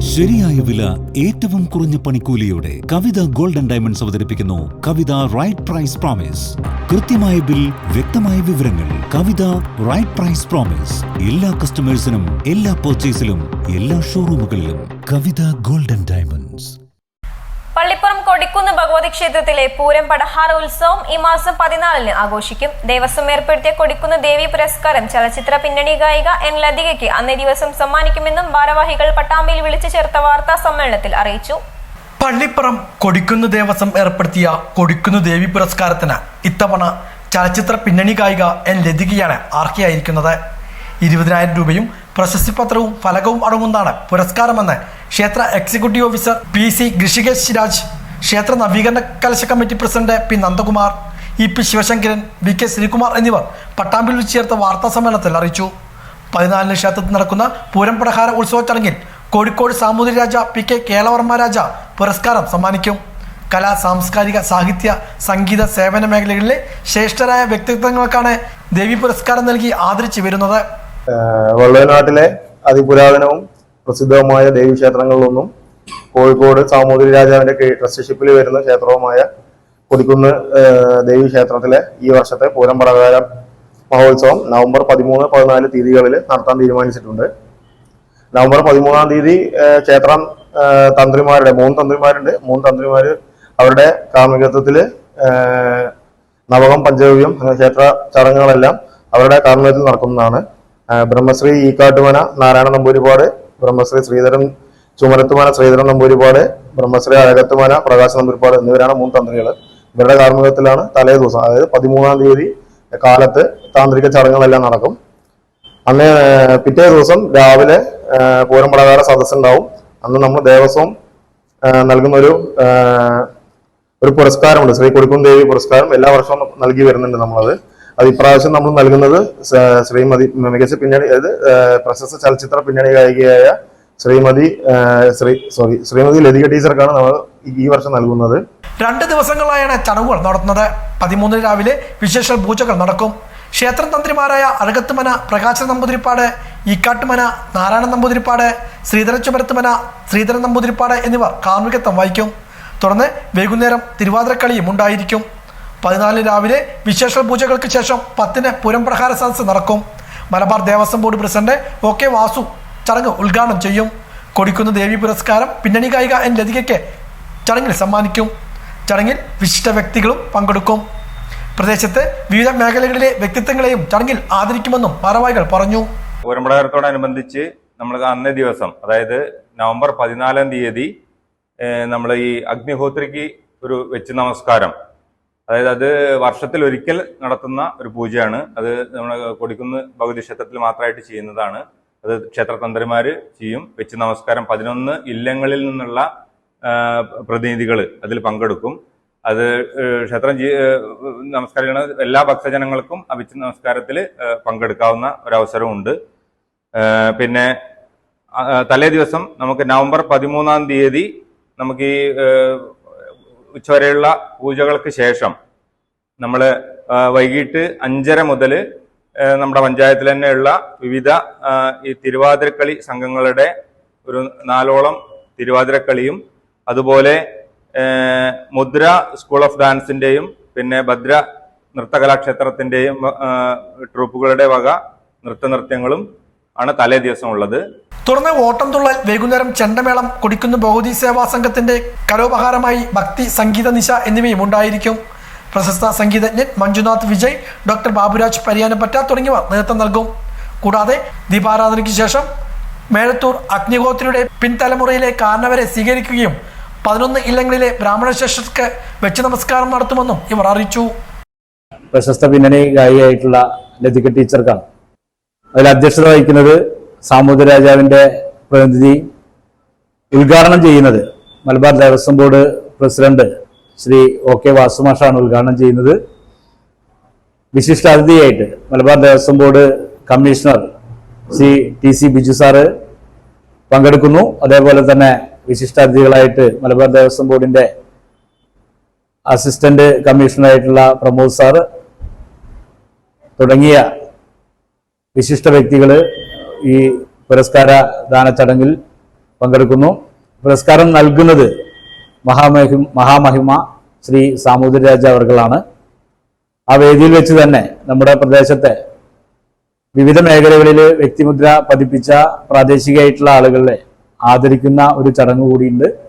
ശരിയായ വില ഏറ്റവും കുറഞ്ഞ പണിക്കൂലിയോടെ കവിത ഗോൾഡൻ ഡയമണ്ട്സ് അവതരിപ്പിക്കുന്നു കവിത റൈറ്റ് പ്രൈസ് പ്രോമിസ്. കൃത്യമായ ബിൽ വ്യക്തമായ വിവരങ്ങൾ. Kavitha right price promise. എല്ലാ കസ്റ്റമേഴ്സിനും എല്ലാ പർച്ചേസിലും എല്ലാ ഷോറൂമുകളിലും കവിത ഗോൾഡൻ ഡയമണ്ട്സ്. പള്ളിപ്പുറം കൊടിക്കുന്ന് ഭഗവതി ക്ഷേത്രത്തിലെ പൂരം പടഹാര ഉത്സവം ഈ മാസം പതിനാലിന് ആഘോഷിക്കും. ദേവസ്വം ഏർപ്പെടുത്തിയ കൊടിക്കുന്ന് ദേവി പുരസ്കാരം ചലച്ചിത്ര പിന്നണി ഗായിക എൻ. ലതികയ്ക്ക് അന്നേ ദിവസം സമ്മാനിക്കുമെന്നും ഭാരവാഹികൾ പട്ടാമ്പിയിൽ വിളിച്ചു ചേർത്ത വാർത്താ സമ്മേളനത്തിൽ അറിയിച്ചു. പള്ളിപ്പുറം കൊടിക്കുന്ന് ദേവസ്വം ഏർപ്പെടുത്തിയ കൊടിക്കുന്ന് ദേവി പുരസ്കാരത്തിന് ഇത്തവണ ചലച്ചിത്ര പിന്നണി ഗായിക എൻ. ലതികയാണ് അർഹയായിരിക്കുന്നത് ഇരുപതിനായിരം രൂപയും പ്രശസ്തി പത്രവും ഫലകവും അടങ്ങുന്നതാണ് പുരസ്കാരമെന്ന് ക്ഷേത്ര executive officer P C Rishikesh Raj ക്ഷേത്ര നവീകരണ കലശ committee president P Nandakumar E P Sivasankaran V K Sreekumar എന്നിവർ പട്ടാമ്പിൽ വെച്ച് ചേർത്ത വാർത്താ സമ്മേളനത്തിൽ അറിയിച്ചു. പതിനാലിന് ക്ഷേത്രത്തിൽ നടക്കുന്ന പൂരം പടഹാര ഉത്സവ ചടങ്ങിൽ കോഴിക്കോട് സാമൂതിരി രാജ പി കെ കേളവർമ്മ രാജ പുരസ്കാരം സമ്മാനിക്കും. കലാ സാംസ്കാരിക സാഹിത്യ സംഗീത സേവന മേഖലകളിലെ ശ്രേഷ്ഠരായ വ്യക്തിത്വങ്ങൾക്കാണ് ദേവി പുരസ്കാരം നൽകി ആദരിച്ചു വരുന്നത്. വള്ളുവനാട്ടിലെ അതിപുരാതനവും പ്രസിദ്ധവുമായ ദേവീക്ഷേത്രങ്ങളിലൊന്നും കോഴിക്കോട് സാമൂതിരി രാജാവിന്റെ ട്രസ്റ്റ്ഷിപ്പിൽ വരുന്ന ക്ഷേത്രവുമായ കൊടിക്കുന്ന് ദേവീക്ഷേത്രത്തിലെ ഈ വർഷത്തെ പൂരം മഹോത്സവം നവംബർ പതിമൂന്ന് പതിനാല് തീയതികളിൽ നടത്താൻ തീരുമാനിച്ചിട്ടുണ്ട്. നവംബർ പതിമൂന്നാം തീയതി ക്ഷേത്രം തന്ത്രിമാരുടെ മൂന്ന് തന്ത്രിമാരുണ്ട്. മൂന്ന് തന്ത്രിമാര് അവരുടെ കാർമ്മികത്വത്തിൽ നവകം പഞ്ചഗവ്യം എന്ന ക്ഷേത്ര ചടങ്ങുകളെല്ലാം അവരുടെ കാർമ്മികത്തിൽ നടക്കുന്നതാണ്. ബ്രഹ്മശ്രീ ഈക്കാട്ടുമന നാരായണ നമ്പൂരിപ്പാട് ബ്രഹ്മശ്രീ ശ്രീധരൻ ചുമരത്തുമന ശ്രീധരൻ നമ്പൂരിപ്പാട് ബ്രഹ്മശ്രീ അഴകത്തുമന പ്രകാശ നമ്പൂരിപ്പാട് എന്നിവരാണ് മൂന്ന് തന്ത്രികൾ ഇവരുടെ കാർമ്മികത്തിലാണ് തലേ ദിവസം അതായത് പതിമൂന്നാം തീയതി കാലത്ത് താന്ത്രിക ചടങ്ങുകളെല്ലാം നടക്കും. അന്ന് പിറ്റേ ദിവസം രാവിലെ പൂരം പ്രകാര സദസ്സുണ്ടാവും. അന്ന് നമ്മൾ ദേവസ്വം നൽകുന്ന ഒരു ഒരു പുരസ്കാരമുണ്ട്. ശ്രീ കൊടുക്കും ദേവി പുരസ്കാരം എല്ലാ വർഷവും നൽകി വരുന്നുണ്ട് നമ്മളത്. അത് ഇപ്രാവശ്യം നമ്മൾ നൽകുന്നത് ശ്രീമതി മികച്ച പിന്നണി അതായത് പ്രശസ്ത ചലച്ചിത്ര പിന്നണി ഗായികയായ ശ്രീമതി ശ്രീ സോറി ശ്രീമതി ലതിക ടീച്ചർക്കാണ് നമ്മൾ ഈ വർഷം നൽകുന്നത്. രണ്ട് ദിവസങ്ങളായാണ് ചടങ്ങുകൾ നടത്തുന്നത്. പതിമൂന്നിന് രാവിലെ വിശേഷ പൂജകൾ നടക്കും. ക്ഷേത്രം തന്ത്രിമാരായ അഴകത്തുമന പ്രകാശ നമ്പൂതിരിപ്പാട് ഇക്കാട്ടുമന നാരായണ നമ്പൂതിരിപ്പാട് ശ്രീധര ചുമരത്തുമന ശ്രീധരൻ നമ്പൂതിരിപ്പാട് എന്നിവർ കാർമ്മികത്വം വഹിക്കും. തുടർന്ന് വൈകുന്നേരം തിരുവാതിരക്കളിയും ഉണ്ടായിരിക്കും. പതിനാലിന് രാവിലെ വിശേഷ പൂജകൾക്ക് ശേഷം പത്തിന് പുരം പ്രഹാര സദസ്സ് നടക്കും. Malabar Devaswom board president O K Vasu ചടങ്ങ് ഉദ്ഘാടനം ചെയ്യും. കൊടിക്കുന്ന ദേവി പുരസ്കാരം പിന്നണി ഗായിക എൻ ലതികയ്ക്ക് ചടങ്ങിൽ സമ്മാനിക്കും. ചടങ്ങിൽ വിശിഷ്ട വ്യക്തികളും പങ്കെടുക്കും. പ്രദേശത്തെ വിവിധ മേഖലകളിലെ വ്യക്തിത്വങ്ങളെയും ചടങ്ങിൽ ആദരിക്കുമെന്നും ഭാരവാഹികൾ പറഞ്ഞു. പൂരമ്പടകത്തോടനുബന്ധിച്ച് നമ്മൾ അന്നേ ദിവസം അതായത് നവംബർ പതിനാലാം തീയതി നമ്മൾ ഈ അഗ്നിഹോത്രിക്ക് ഒരു വെച്ച് നമസ്കാരം. അതായത് അത് വർഷത്തിൽ ഒരിക്കൽ നടത്തുന്ന ഒരു പൂജയാണ്. അത് നമ്മുടെ കൊടിക്കുന്ന് ഭഗവതി ക്ഷേത്രത്തിൽ മാത്രമായിട്ട് ചെയ്യുന്നതാണ്. അത് ക്ഷേത്രതന്ത്രിമാർ ചെയ്യും. വെച്ച് നമസ്കാരം. പതിനൊന്ന് ഇല്ലങ്ങളിൽ നിന്നുള്ള പ്രതിനിധികൾ അതിൽ പങ്കെടുക്കും. അത് ക്ഷേത്രം നമസ്കാരം ചെയ്യണ എല്ലാ ഭക്തജനങ്ങൾക്കും ആ വെച്ച് നമസ്കാരത്തിൽ പങ്കെടുക്കാവുന്ന ഒരവസരമുണ്ട് പിന്നെ തലേ ദിവസം നമുക്ക് നവംബർ പതിമൂന്നാം തീയതി നമുക്ക് ഈ ഉച്ചവരെയുള്ള പൂജകൾക്ക് ശേഷം നമ്മൾ വൈകിട്ട് അഞ്ചര മുതൽ നമ്മുടെ പഞ്ചായത്തിൽ തന്നെയുള്ള വിവിധ ഈ തിരുവാതിരക്കളി സംഘങ്ങളുടെ ഒരു നാലോളം തിരുവാതിരക്കളിയും അതുപോലെ മുദ്ര സ്കൂൾ ഓഫ് ഡാൻസിന്റെയും പിന്നെ ഭദ്ര നൃത്തകലാക്ഷേത്രത്തിന്റെയും ട്രൂപ്പുകളുടെ വക നൃത്തനൃത്യങ്ങളും ആണ് തലേ ദിവസം ഉള്ളത് തുടർന്ന് ഓട്ടം തുള്ളൽ വൈകുന്നേരം ചെണ്ടമേളം കൊടിക്കുന്ന ഭഗവതി സേവാ സംഘത്തിന്റെ കലോപഹാരമായി ഭക്തി സംഗീത നിശ എന്നിവയും ഉണ്ടായിരിക്കും. പ്രശസ്ത സംഗീതജ്ഞൻ മഞ്ജുനാഥ് വിജയ് ഡോക്ടർ ബാബുരാജ് പരിയാനപ്പറ്റ തുടങ്ങിയവർ നേതൃത്വം നൽകും. കൂടാതെ ദീപാരാധനയ്ക്ക് ശേഷം മേളത്തൂർ അഗ്നിഹോത്രിയുടെ പിൻതലമുറയിലെ കാരണവരെ സ്വീകരിക്കുകയും പതിനൊന്ന് ഇല്ലങ്ങളിലെ ബ്രാഹ്മണ ശേഷർക്ക് വെച്ച് നമസ്കാരം നടത്തുമെന്നും ഇവർ അറിയിച്ചു. പ്രശസ്ത പിന്നണി ഗായികയായിട്ടുള്ള ലതിക ടീച്ചർക്കാണ്. അതിൽ അധ്യക്ഷത വഹിക്കുന്നത് സാമൂതിര രാജാവിന്റെ പ്രതിനിധി ഉദ്ഘാടനം ചെയ്യുന്നത് Malabar Devaswom board president Sree O K വാസുമാഷാണ് ഉദ്ഘാടനം ചെയ്യുന്നത്. വിശിഷ്ടാതിഥിയായിട്ട് Malabar Devaswom board commissioner Sree T C Biju sir പങ്കെടുക്കുന്നു. അതേപോലെ തന്നെ വിശിഷ്ടാതിഥികളായിട്ട് മലബാർ ദേവസ്വം ബോർഡിന്റെ അസിസ്റ്റന്റ് കമ്മീഷണറായിട്ടുള്ള പ്രമോദ് സാറ് തുടങ്ങിയ വിശിഷ്ട വ്യക്തികൾ ഈ പുരസ്കാര ദാന ചടങ്ങിൽ പങ്കെടുക്കുന്നു. പുരസ്കാരം നൽകുന്നത് മഹാമഹി മഹാമഹിമ ശ്രീ സാമൂതിരി രാജ അവർകളാണ്. ആ വേദിയിൽ വെച്ച് തന്നെ നമ്മുടെ പ്രദേശത്തെ വിവിധ മേഖലകളിൽ വ്യക്തിമുദ്ര പതിപ്പിച്ച പ്രാദേശികമായിട്ടുള്ള ആളുകളെ ആദരിക്കുന്ന ഒരു ചടങ്ങ് കൂടിയുണ്ട്.